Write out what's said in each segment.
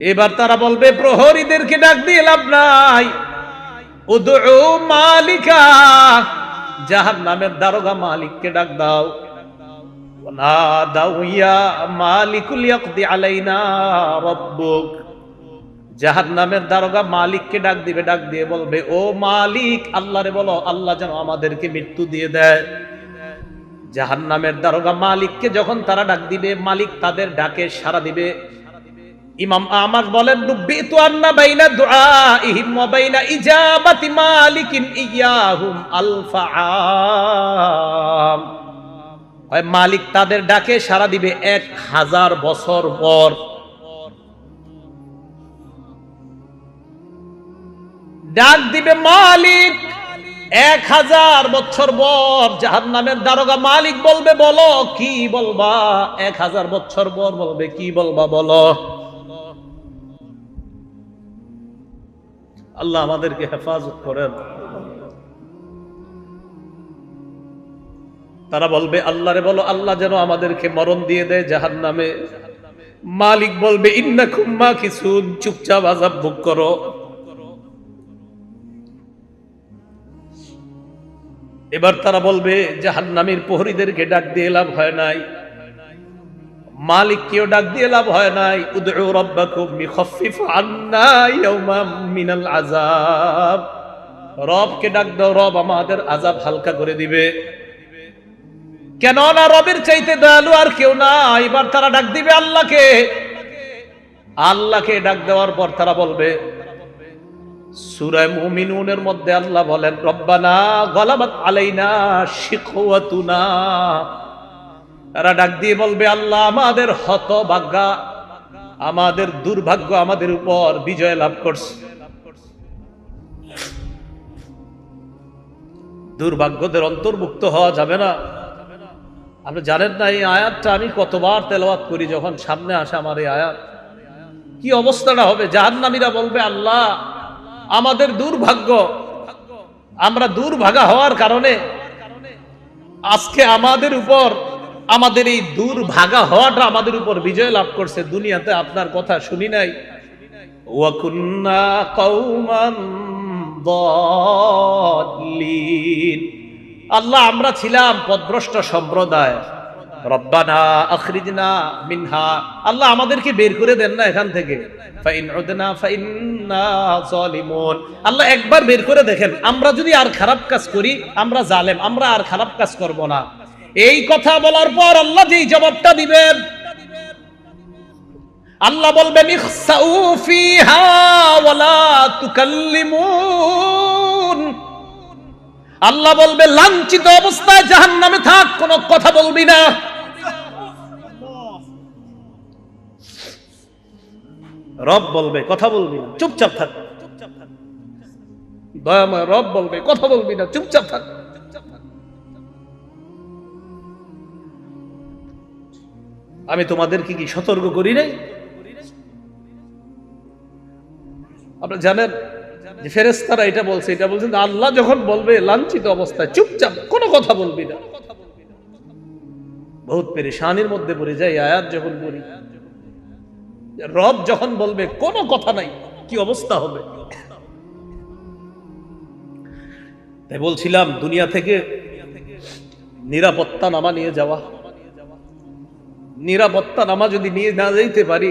এবার তারা বলবে, প্রহরীদেরকে ডাক দিয়ে লাভ নাই। মালিকা জাহান নামের দারোগা মালিককে ডাক দাও। না দাও ইয়া মালিকুল ইয়াকদি আলাইনা রব্বুক। জাহান নামের দারোগা মালিককে ডাক দিবে, ডাক দিয়ে বলবে, ও মালিক, আল্লাহরে বলো, আল্লাহ যেন আমাদেরকে মৃত্যু দিয়ে দেয়। জাহান নামের দারোগা মালিককে যখন তারা ডাক দিবে, মালিক তাদের ডাকে সারা দিবে। ইমাম আমার বলেন রুব্বিতু আন্না বাইনা দুআইহিম ওয়া বাইনা ইজাবাতি মালিকিন ইয়াহুম আলফাআম হয় মালিক তাদের ডাকে সারা দিবে এক হাজার বছর পর। ডাক দিবে, মালিক, এক হাজার বছর পর। জাহান নামের দারোগা মালিক বলবে, বলো, কি বলবা? এক হাজার বছর পর বলবে, কি বলবা বলো? আল্লাহ আমাদেরকে হেফাজত করেন। তারা বলবে, আল্লাহরে বলো, আল্লাহ যেন আমাদেরকে মরণ দিয়ে দেয় জাহান নামে মালিক বলবে ইন্না খুম্মা কিছু চুপচাপ আজাব ভোগ করো। এবার তারা বলবে জাহান নামের প্রহরীদেরকে ডাক দিয়ে লাভ হয় নাই। মালিক কেউ ডাক দিয়ে লাভ হয় নাই। উদউ রাব্বাকুম মিখাফফিফ আন্না মিনাল আযাব। রবকে ডাক দাও, রব আমাদের আযাব হালকা করে দিবে। কেন না রবের চাইতে দয়ালু আর কেউ না? এবার তারা ডাক দিবে আল্লাহকে। আল্লাহকে ডাক দেওয়ার পর তারা বলবে, সুরায় মুমিনুনের মধ্যে আল্লাহ বলেন, রব্বানা গলাবাত আলাইনা শিখওয়াতুনা তারা ডাক দিয়ে বলবে, আল্লাহ আমাদের হতভাগ্যা, আমাদের দুর্ভাগ্য আমাদের উপর বিজয় লাভ করছে। দুর্ভাগ্যদের অন্তর্ভুক্ত হওয়া যাবে না। আপনি জানেন না, এই আয়াতটা আমি কতবার তেলাওয়াত করি যখন সামনে আসে আমার এই আয়াত। কি অবস্থাটা হবে? জাহান্নামীরা বলবে, আল্লাহ, আমাদের দুর্ভাগ্য, আমরা দুর্ভাগা হওয়ার কারণে আজকে আমাদের উপর আমাদের এই দুর্ভাগা হওয়াটা আমাদের উপর বিজয় লাভ করছে দুনিয়াতে আপনার কথা শুনি নাই। ওয়াকুন্না আল্লাহ আমরা ছিলাম পদভ্রষ্ট সম্প্রদায়। রব্বানা আখরিজনা মিনহা। আল্লাহ আমাদেরকে বের করে দেন না এখান থেকে। আল্লাহ একবার বের করে দেখেন আমরা যদি আর খারাপ কাজ করি আমরা জালেম আমরা আর খারাপ কাজ করব না। এই কথা বলার পর আল্লাহ যেই জবাবটা দিবেন, আল্লাহ বলবেন আল্লাহ বলবে, লাঞ্ছিত অবস্থায় জাহান নামে থাক, কোনো কথা বলবি না। রব বলবে, কথা বলবি না, চুপচাপ থাক। রব বলবে, কথা বলবি না, চুপচাপ থাক। আমি তোমাদেরকে কি সতর্ক করি নাই? আপনারা জানেন যে ফেরেস্তারা এটা বলছে, এটা বলছেন আল্লাহ যখন বলবে, লাঞ্ছিত অবস্থায় চুপচাপ কোনো কথা বলবি না। বহুত পেরেশানির মধ্যে পড়ে যায় আয়াত যখন বলি রব যখন বলবে, কোনো কথা নাই, কি অবস্থা হবে? তাই বলছিলাম, দুনিয়া থেকে নিরাপত্তা নামা নিয়ে যাওয়া। নিরাপত্তা নামা যদি নিয়ে না যাইতে পারি,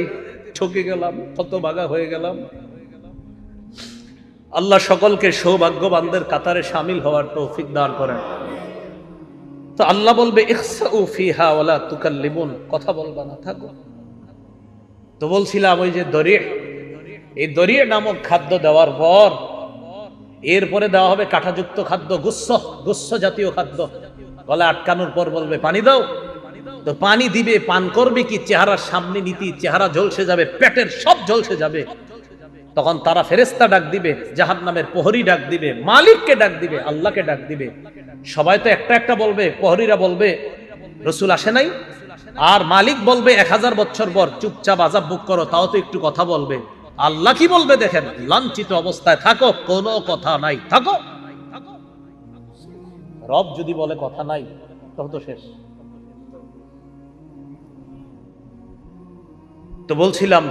ঠকে গেলাম কত বাগা হয়ে গেলাম। আল্লাহ সকলকে সৌভাগ্যবানদের কাতারে সামিল হওয়ার তৌফিক দান করেন। তো আল্লাহ বলবে কথা বলবা না, থাকো। তো বলছিলাম, ওই যে দরিয়ে এই দরিয়ে নামক খাদ্য দেওয়ার পর, এরপরে দেওয়া হবে কাঁটাযুক্ত খাদ্য গুচ্ছ গুচ্ছ জাতীয় খাদ্য। গলা আটকানোর পর বলবে, পানি দাও। তো পানি দিবে, পান করবে কি? চেহারার সামনে নীতি, চেহারা ঝলসে যাবে, পেটের সব ঝলসে যাবে। তখন তারা ফেরেস্তা ডাক দিবে জাহান নামের প্রহরী ডাক দিবে, মালিককে ডাক দিবে, আল্লাহকে ডাক দিবে। সবাই তো একটা একটা বলবে, প্রহরীরা বলবে, রসুল আসে নাই? আর মালিক বলবে, এক হাজার বছর পর চুপচাপ আজাব বুক করো, তাও তো একটু কথা বলবে। আল্লাহ কি বলবে দেখেন? লাঞ্ছিত অবস্থায় থাকো, কোনো কথা নাই। থাকো। রব যদি বলে কথা নাই, তখন তো শেষ। তো বলছিলাম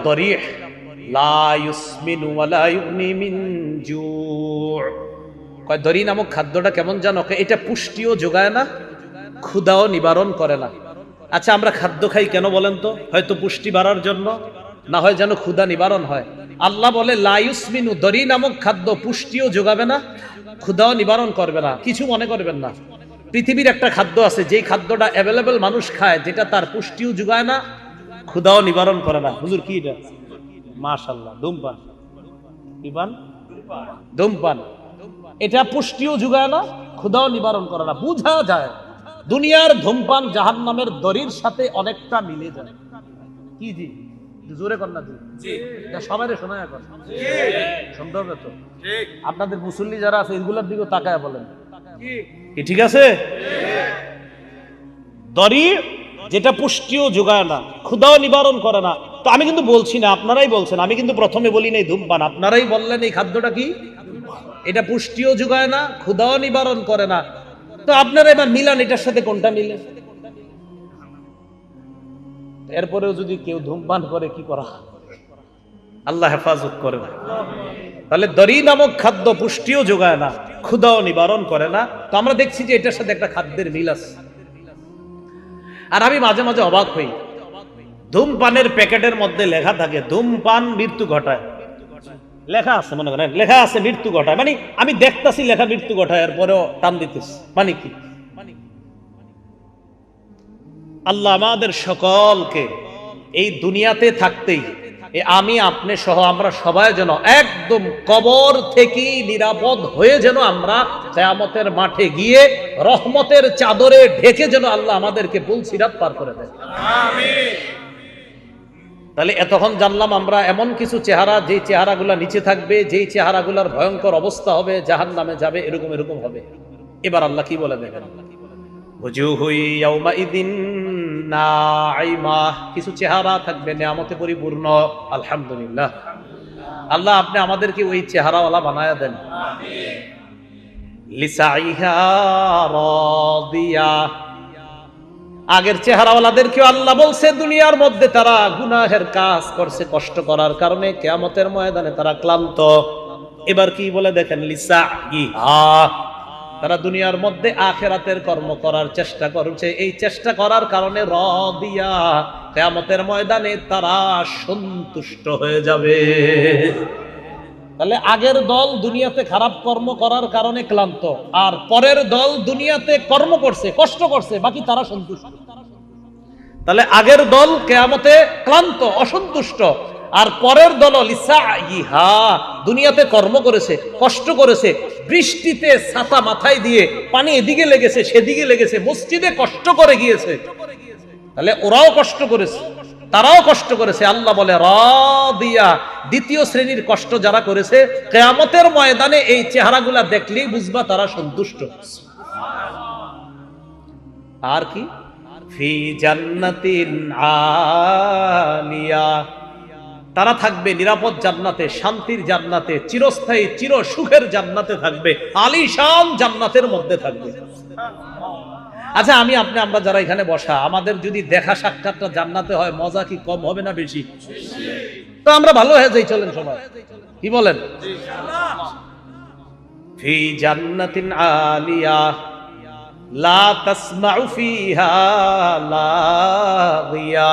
কয়, দরি নামক খাদ্যটা কেমন জানো? এটা পুষ্টিও যোগায় না, ক্ষুদাও নিবারণ করে না। আচ্ছা আমরা খাদ্য খাই কেন বলেন তো? হয়তো পুষ্টি বাড়ার জন্য, না হয় যেন ক্ষুদা নিবারণ হয়। আল্লাহ বলে লায়ুসমিনু দরি নামক খাদ্য পুষ্টিও যোগাবে না, ক্ষুদাও নিবারণ করবে না। কিছু মনে করবেন না। পৃথিবীর একটা খাদ্য আছে, যেই খাদ্যটা অ্যাভেলেবেল মানুষ খায়, যেটা তার পুষ্টিও যোগায় না ক্ষুদাও নিবারণ করে না। হুজুর কি এটা? মাশাল্লাহ ধূমপান। কি পান ধূমপান। এটা পুষ্টিও যোগায় না ক্ষুদাও নিবারণ করে না। বুঝা যায় দুনিয়ার ধূমপান জাহান নামের দড়ির সাথে অনেকটা মিলে যায়। কি জি? জোরে কর না জি। সবাই শোনা এখন। তো? আপনাদের মুসল্লি যারা আছে এগুলোর দিকে তাকায় বলেন। কি? ঠিক আছে? দড়ি যেটা পুষ্টিও যোগায় না, ক্ষুদাও নিবারণ করে না। তো আমি কিন্তু বলছি না, আপনারাই বলছেন, আমি কিন্তু প্রথমে বলি নাই, ধূমপান। আপনারাই বললেন এই খাদ্যটা কি? এটা পুষ্টিও যোগায় না, ক্ষুদাও নিবারণ করে না। তো আপনারা এবার মিলান, এটার সাথে কোনটা মিলে? এরপরেও যদি কেউ ধূমপান করে, কি করা? আল্লাহ হেফাজত করে না তাহলে দরি নামক খাদ্য পুষ্টিও যোগায় না, ক্ষুদাও নিবারণ করে না। তো আমরা দেখছি যে এটার সাথে একটা খাদ্যের মিল আছে। আর আমি মাঝে মাঝে অবাক হই। ধূমপানের প্যাকেটের মধ্যে লেখা থাকে, ধূমপান মৃত্যু ঘটায়। লেখা আছে, মনে করেন, লেখা আছে, মৃত্যু ঘটায়। মানে আমি দেখতেছি লেখা মৃত্যু ঘটায় এরপরেও টান দিতেছি। মানে কি? আল্লাহ আমাদের সকলকে এই দুনিয়াতে থাকতেই আমি আপনি সহ আমরা সবাই যেন একদম কবর থেকে নিরাপদ হয়ে যেন আমরা কেয়ামতের মাঠে গিয়ে রহমতের চাদরে ঢেকে যেন আল্লাহ আমাদেরকে পুল সিরাত পার করে দেয় তাহলে এতক্ষণ জানলাম আমরা এমন কিছু চেহারা, যেই চেহারাগুলো নিচে থাকবে, যেই চেহারাগুলোর ভয়ঙ্কর অবস্থা হবে জাহান নামে যাবে, এরকম এরকম হবে। এবার আল্লাহ কি বলে দেখেন? কিছু চেহারা থাকবে, নিয়ামতে পরিপূর্ণ, আলহামদুলিল্লাহ। আল্লাহ আপনি আমাদেরকে ওই চেহারাওয়ালা বানায়া দেন। আগের চেহারাওয়ালাদেরকেও আল্লাহ বলছে, দুনিয়ার মধ্যে তারা গুনাহের কাজ করছে, কষ্ট করার কারণে কেয়ামতের ময়দানে তারা ক্লান্ত। এবার কি বলে দেখেন? লিসা ইহা তারা দুনিয়ার মধ্যে আখেরাতের কর্ম করার চেষ্টা করছে। এই চেষ্টা করার কারণে র দিয়া কেয়ামতের ময়দানে তারা সন্তুষ্ট হয়ে যাবে। তাহলে আগের দল দুনিয়াতে খারাপ কর্ম করার কারণে ক্লান্ত, আর পরের দল দুনিয়াতে কর্ম করছে, কষ্ট করছে, বাকি তারা সন্তুষ্ট। তাহলে আগের দল কেয়ামতে ক্লান্ত, অসন্তুষ্ট আর পরের দল ইহা দুনিয়াতে কর্ম করেছে, কষ্ট করেছে, বৃষ্টিতে ছাতা মাথায় দিয়ে পানি এদিকে লেগেছে, সেদিকে লেগেছে, মসজিদে কষ্ট করে গিয়েছে। তাহলে ওরাও কষ্ট করেছে, তারাও কষ্ট করেছে। আল্লাহ বলে দিয়া দ্বিতীয় শ্রেণির কষ্ট যারা করেছে, কেয়ামতের ময়দানে এই চেহারাগুলা দেখলেই বুঝবা তারা সন্তুষ্ট। আর কি? ফি জান্নাতিন আলিয়া তারা থাকবে নিরাপদ জান্নাতে, শান্তির জান্নাতে, চিরস্থায়ী, চির সুখের জান্নাতে থাকবে, আলিশান জান্নাতের মধ্যে থাকবে। আচ্ছা আমি আপনি, আমরা যারা এখানে বসা, আমাদের যদি দেখা সাক্ষাৎটা জান্নাতে হয়, মজা কি কম হবে না বেশি? তো আমরা ভালো হয়ে যাই, চলেন সবাই। কি বলেন? ফি জান্নাতিন আলিয়া, লা তাসমাউ ফিহা লাগিয়া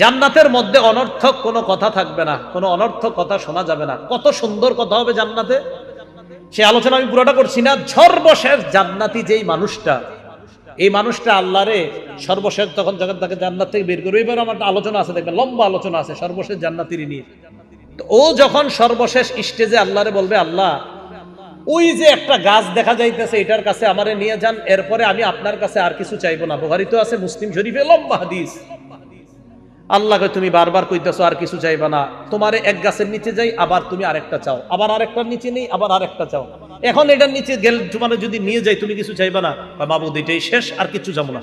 জান্নাতের মধ্যে অনর্থক কোনো কথা থাকবে না, কোনো অনর্থক কথা শোনা যাবে না। কত সুন্দর কথা হবে জান্নাতে। সে আলোচনা আমি পুরোটা করছি না, সর্বশেষ জান্নাতি যেই মানুষটা, এই মানুষটা আল্লাহরে সর্বশেষ তখন যখন তাকে জান্নাত থেকে বের করবে, এবার আমার আলোচনা আছে, দেখবেন লম্বা আলোচনা আছে, সর্বশেষ জান্নাতিরই নিয়ে ও যখন সর্বশেষ স্টেজে আল্লাহরে বলবে, আল্লাহ ওই যে একটা গাছ দেখা যাইতেছে, এটার কাছে আমারে নিয়ে যান, এরপরে আমি আপনার কাছে আর কিছু চাইব না। বুহারি তো আছে মুসলিম শরীফে লম্বা হাদিস। আল্লাহকে তুমি বারবার কইতেছো, আর কিছু চাইবা না। তোমারে এক গাছের নিচে যাই, আবার তুমি আরেকটা চাও। আবার আরেকটার নিচে নেই, আবার আরেকটা চাও। এখন এটার নিচে গেল, তোমার যদি নিয়ে যাই, তুমি কিছু চাইবা না? বাবুদ এটাই শেষ, আর কিছু যাব না।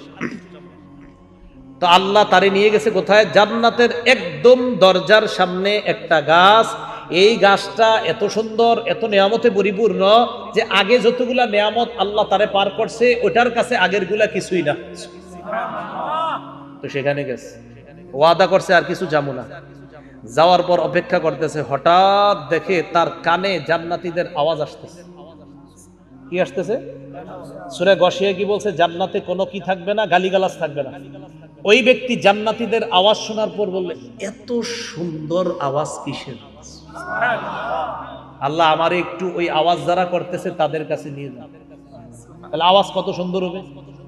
তো আল্লাহ তারে নিয়ে গেছে কোথায়? জান্নাতের একদম দরজার সামনে একটা গাছ এই গাছটা এত সুন্দর, এত নিয়ামতে পরিপূর্ণ যে আগে যতগুলা নিয়ামত আল্লাহ তারে পার করছে, ওটার কাছে আগেরগুলা কিছুই না। তো সেখানে গেছে। ওয়াদা করছে আর কিছু যাব না। যাওয়ার পর অপেক্ষা করতেছে, হঠাৎ দেখে তার কানে জান্নাতীদের আওয়াজ আসতেছে। কি আসতেছে? সুরে গসিয়ে কি বলছে? জান্নাতে কোনো কি থাকবে না, গালিগালাজ থাকবে না। ওই ব্যক্তি জান্নাতীদের আওয়াজ শোনার পর বললে, এত সুন্দর আওয়াজ কিসের? আল্লাহ আমার একটু ওই আওয়াজ যারা করতেছে তাদের কাছে নিয়ে যান। তাহলে আওয়াজ কত সুন্দর হবে?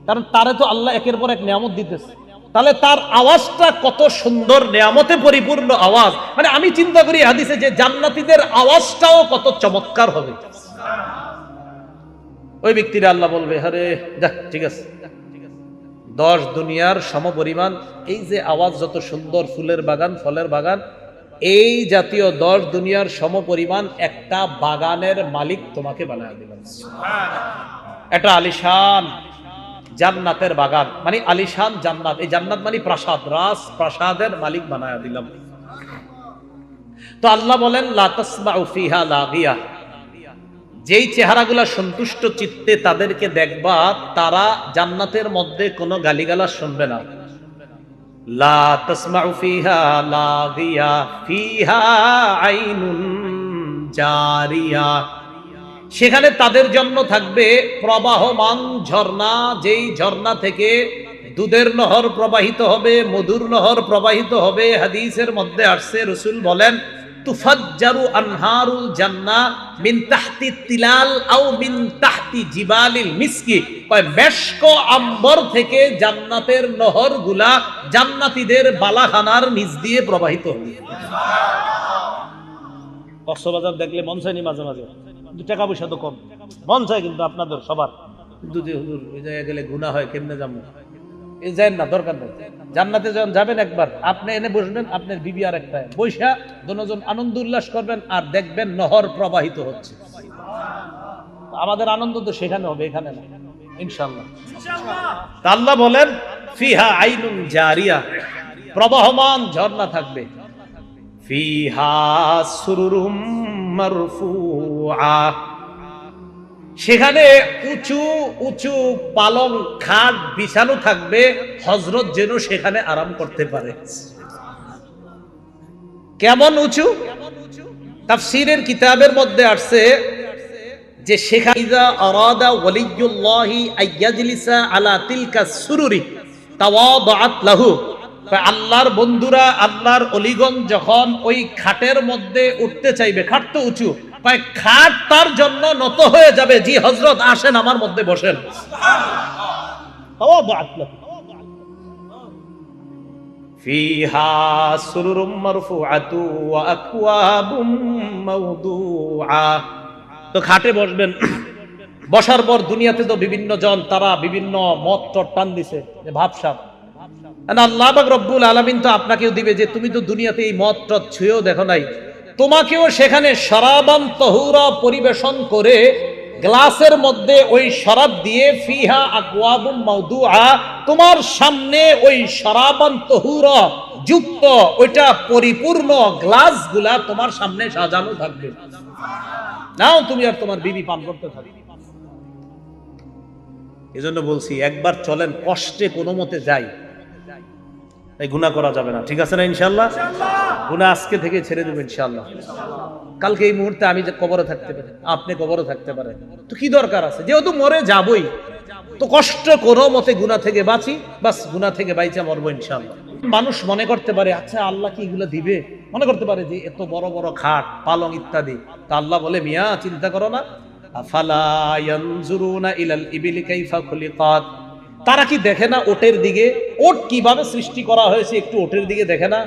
কারণ তারে তো আল্লাহ একের পর এক নিয়ামত দিতেছে। তাহলে তার আওয়াজটা কত সুন্দর, নিয়ামতে পরিপূর্ণ আওয়াজ। মানে আমি চিন্তা করি হাদিসে যে জান্নাতীদের আওয়াজটাও কত চমৎকার হবে। ওই ব্যক্তিরা আল্লাহ বলবে, আরে, যাক, ঠিক আছে। দশ দুনিয়ার সমপরিমাণ, এই যে আওয়াজ যত সুন্দর ফুলের বাগান, ফলের বাগান এই জাতীয় দশ দুনিয়ার সমপরিমাণ একটা বাগানের মালিক তোমাকে বানায় দিলাম এটা আলিশান জান্নাতের বাগান। মানে আলিশান জান্নাত। এই জান্নাত মানে প্রাসাদ রাস প্রাসাদের মালিক বানায় দিলাম। তো আল্লাহ বলেন লা তাসমাউ ফিহা লাগিয়া। যেই চেহারাগুলা সন্তুষ্ট চিত্তে তাদেরকে দেখবা তারা জান্নাতের মধ্যে কোনো গালিগালা শুনবে না। লা তাসমাউ ফিহা লাগিয়া ফিহা আইনুন জারিয়া। সেখানে তাদের জন্য থাকবে প্রবাহমান ঝর্ণা, যেই ঝর্ণা থেকে দুধের নহর প্রবাহিত হবে, মধুর নহর প্রবাহিত হবে। হাদিসের মধ্যে আসছে, রসুল বলেন তুফাজ্জারু আনহারুল জান্নাহ মিন তাহতি তিলাল আও মিন তাহতি জিবালিল মিসকি। কয় মেশক আম্বর থেকে জান্নাতের নহরগুলা জান্নাতীদের বালাখানার নিচ দিয়ে প্রবাহিত হবে কক্সবাজার দেখলে মন চায়নি মাঝে মাঝে। টাকা পয়সা তো কম। মন চায় কিন্তু আপনাদের সবার। কিন্তু যে হুজুর ওই জায়গায় গেলে গুণা হয় কেমনে যাব যায় না, দরকার নেই। জান্নাতে যখন যাবেন একবার, আপনি এনে বসবেন, আপনার বিবি আর একটা বৈশা দুজন আনন্দ উল্লাস করবেন আর দেখবেন নহর প্রবাহিত হচ্ছে। আমাদের আনন্দ তো সেখানে হবে, এখানে না। ইনশাল্লাহ বলেন, ফিহা আইনুন জারিয়া। প্রবাহমান ঝর্ণা থাকবে। ফিহা সুরুরুম মারফুআ। সেখানে উঁচু উঁচু পালং খাট বিছানো থাকবে হজরত যেন সেখানে আরাম করতে পারে। কেমন উঁচু? তাফসীরের কিতাবের মধ্যে আসছে যে ইযা আরাদা ওয়ালিয়ুল্লাহি আইয়াজলিসা আলা তিলকা সুরুরি তাওয়াদাত লাহু। আল্লাহর বন্ধুরা, আল্লাহর অলিগন যখন ওই খাটের মধ্যে উঠতে চাইবে, খাট তো উঁচু কয় খাট তার জন্য নত হয়ে যাবে জি হজরত আসেন আমার মধ্যে বসেন। তো খাটে বসবেন। বসার পর দুনিয়াতে তো বিভিন্ন জন তারা বিভিন্ন মত টট টান দিছে যে ভাবসাব। আল্লাহ রব্বুল আলামিন তো আপনাকেও দিবে যে তুমি তো দুনিয়াতে এই মত টট ছুঁয়েও দেখো নাই। তোমাকেও সেখানে শরাবান তহুরা পরিবেশন করে গ্লাসের মধ্যে ওই শরাব দিয়ে ফিহা আকওয়াবুম মাউদুআ তোমার সামনে ওই শরাবান তহুরা যুক্ত ওইটা পরিপূর্ণ গ্লাসগুলা তোমার সামনে সাজানো থাকবে। নাও তুমি আর তোমার বিবি পান করতে থাকবে এজন্য বলছি, একবার চলেন, কষ্টে কোনো মতে যাই। তাই গুণা করা যাবে না, ঠিক আছে না ইনশাল্লাহ গুণা আজকে থেকে ছেড়ে দেবো ইনশাল্লাহ কালকে এই মুহূর্তে আমি যে কবরে থাকতে পারি, আপনি কবরে থাকতে পারেন। তো কি দরকার আছে? যেহেতু মরে যাবই, তো কষ্ট কোনো মতে গুণা থেকে বাঁচি, বাস গুণা থেকে বাইচা মরবো ইনশাল্লাহ মানুষ মনে করতে পারে আচ্ছা আল্লাহ কি এগুলো দিবে? মনে করতে পারে যে এত বড় বড় খাট, পালং ইত্যাদি। তা আল্লাহ বলে, মিয়া, চিন্তা করো না। তারা কি দেখে না ওটের দিকে? ওট কীভাবে সৃষ্টি করা হয়েছে একটু ওটের দিকে দেখে না?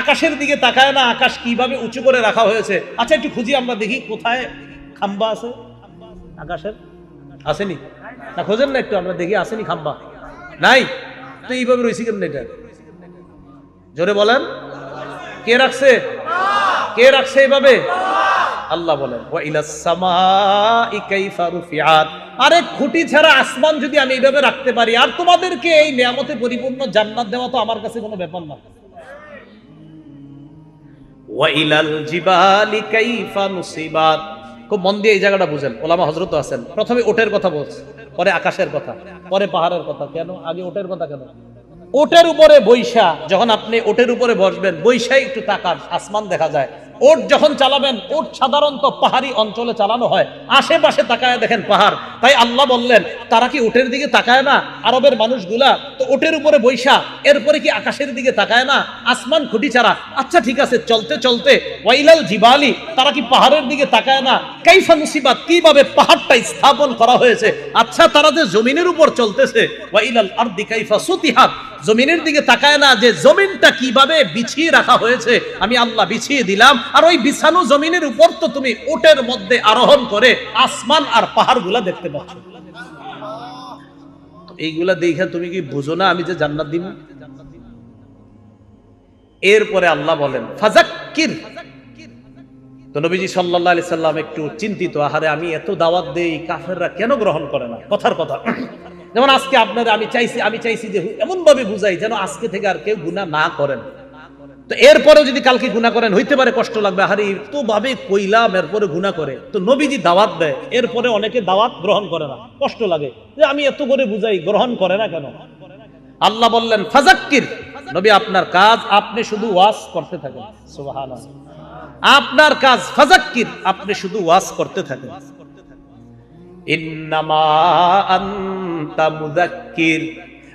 আকাশের দিকে তাকায় না, আকাশ কীভাবে উঁচু করে রাখা হয়েছে? আচ্ছা একটু খুঁজি আমরা দেখি কোথায় খাম্বা আছে। আকাশের? আসেনি? না, খোঁজেন না একটু, আমরা দেখি আসেনি খাম্বা। নাই? তো এইভাবে রয়েছে কেমন এটা? জোরে বলেন। কে রাখছে? কে রাখছে এইভাবে? আল্লাহ বলেন আরে খুঁটি ছাড়া আসমান যদি আমি এইভাবে রাখতে পারি, আর তোমাদেরকে এই নিয়ামতে পরিপূর্ণ জান্নাত দেওয়া তো আমার কাছে কোনো ব্যাপার না। খুব মন দিয়ে এই জায়গাটা বুঝেন, ওলামা হজরত আছেন। প্রথমে ওটের কথা বলছে, পরে আকাশের কথা, পরে পাহাড়ের কথা। কেন? আগে ওটের কথা কেন? ওটের উপরে বৈশা, যখন আপনি ওটের উপরে বসবেন, বৈশাই একটু তাকান, আসমান দেখা যায়। ওট যখন চালাবেন, ওট সাধারণত পাহাড়ি অঞ্চলে চালানো হয়। আশেপাশে তাকায় দেখেন পাহাড়। তাই আল্লাহ বললেন, তারা কি ওটের দিকে তাকায় না? আরবের মানুষগুলা তো ওটের উপরে বৈশা, এরপরে কি আকাশের দিকে তাকায় না? আসমান খুঁটি ছাড়া। আচ্ছা ঠিক আছে, চলতে চলতে। ওয়াইলাল জিবালি, তারা কি পাহাড়ের দিকে তাকায় না? কাইফা মুসিবাত, কীভাবে পাহাড়টা স্থাপন করা হয়েছে? আচ্ছা তারা যে জমিনের উপর চলতেছে। ওয়াইলাল আরদি কাইফা সুতিহাত জমিনের দিকে তাকায় না যে জমিনটা কীভাবে বিছিয়ে রাখা হয়েছে, আমি আল্লাহ বিছিয়ে দিলাম। আর ওই বিছানো জমিনের উপর তো তুমি ওটের মধ্যে আরোহণ করে আসমান আর পাহাড়গুলা দেখতে পাচ্ছ। এইগুলা দেখে তুমি কি বুঝো না আমি যে জান্নাত দিব? এরপরে আল্লাহ বলেন ফাজাক্কির তো নবীজি সাল্লাহ আলি সাল্লাম একটু চিন্তিত, আহারে আমি এত দাওয়াত দেই, কাফেররা কেন গ্রহণ করে না? কথার কথা। যেমন আজকে আপনারা, আমি চাইছি আমি চাইছি যে এমন ভাবে বুঝাই যেন আজকে থেকে আর কেউ গুনাহ না করেন। তো এরপরেও যদি কালকে গুনাহ করেন, হইতে পারে কষ্ট লাগবে। আহারে তো ভাবে কইলাম, এরপরে গুনাহ করে। তো নবীজি দাওয়াত দেয়, এরপরে অনেকে দাওয়াত গ্রহণ করে না। কষ্ট লাগে। যে আমি এত করে বুঝাই, গ্রহণ করে না কেন? আল্লাহ বললেন ফাজাক্কির নবী, আপনার কাজ, আপনি শুধু ওয়াজ করতে থাকেন। আপনার কাজ ফাজাক্কির আপনি শুধু ওয়াজ করতে থাকেন। ইন্নামা আনতা মুযাক্কির।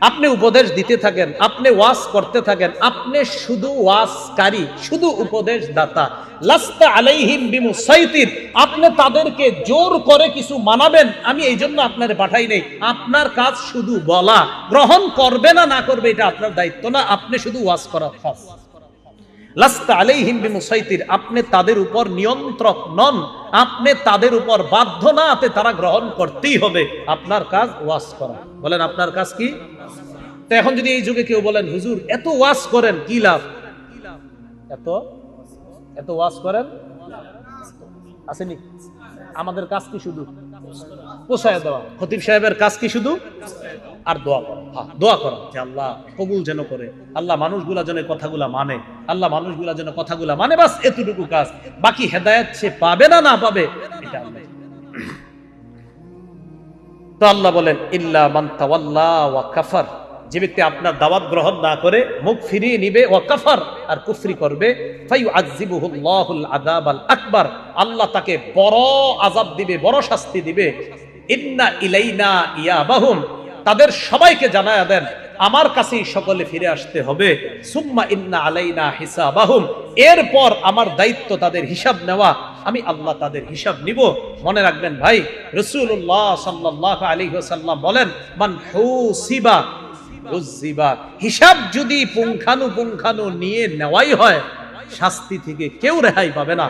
আপনি উপদেশ দিতে থাকেন, আপনি ওয়াজ করতে থাকেন, আপনি শুধু ওয়াজকারী, শুধু উপদেশ দাতা লাস্তা আলাইহিম বিমুসাইতির। আপনি তাদেরকে জোর করে কিছু মানাবেন, আমি এই জন্য আপনার পাঠাই নেই। আপনার কাজ শুধু বলা। গ্রহণ করবে না না করবে, এটা আপনার দায়িত্ব না। আপনি শুধু ওয়াজ করা কাজ লাস্তা আপনি তাদের উপর নিয়ন্ত্রক নন, আপনি তাদের উপর বাধ্য না তারা গ্রহণ করতেই হবে। আপনার কাজ ওয়াজ করা। বলেন, আপনার কাজ কি? এখন যদি এই যুগে কেউ বলেন, হুজুর, এত ওয়াজ করেন, কি লাভ? এত? এত ওয়াজ করেন? আসেনি? আমাদের কাজ কি শুধু? পোষায় দেওয়া। খতিব সাহেবের কাজ কি শুধু? আর দোয়া করা। হ্যাঁ, দোয়া করা যে আল্লাহ কবুল যেন করে আল্লাহ মানুষগুলা যেন কথাগুলা মানে আল্লাহ মানুষগুলা যেন কথাগুলা মানে বাস এতটুকু কাজ। বাকি হেদায়েত সে পাবে না না পাবে এটা আল্লাহ তো আল্লাহ বলেন ইল্লা মান তাওয়াল্লা ওয়া কাফার। যে ব্যক্তি আপনার দাওয়াত গ্রহণ না করে মুখ ফিরিয়ে নিবে ওয়া কাফার আর কুফরি করবে আকবার। আল্লাহ তাকে বড় আযাব দিবে বড় শাস্তি দিবে। ইন্না ইলাইনা ইয়াবাহুম। তাদের সবাইকে জানায়া দেন, আমার কাছেই সকলে ফিরে আসতে হবে। সুম্মা ইন্না আলাইনা হিসাবাহুম। এরপর আমার দায়িত্ব তাদের হিসাব নেওয়া, আমি আল্লাহ তাদের হিসাব নিব। মনে রাখবেন ভাই রসুল্লাহ সাল্লাহ আলী সাল্লাম বলেন, মান হুসিবা উজ্জিবা হিসাব যদি পুঙ্খানু পুঙ্খানু নিয়ে নেওয়াই হয়, শাস্তি থেকে কেউ রেহাই পাবে না।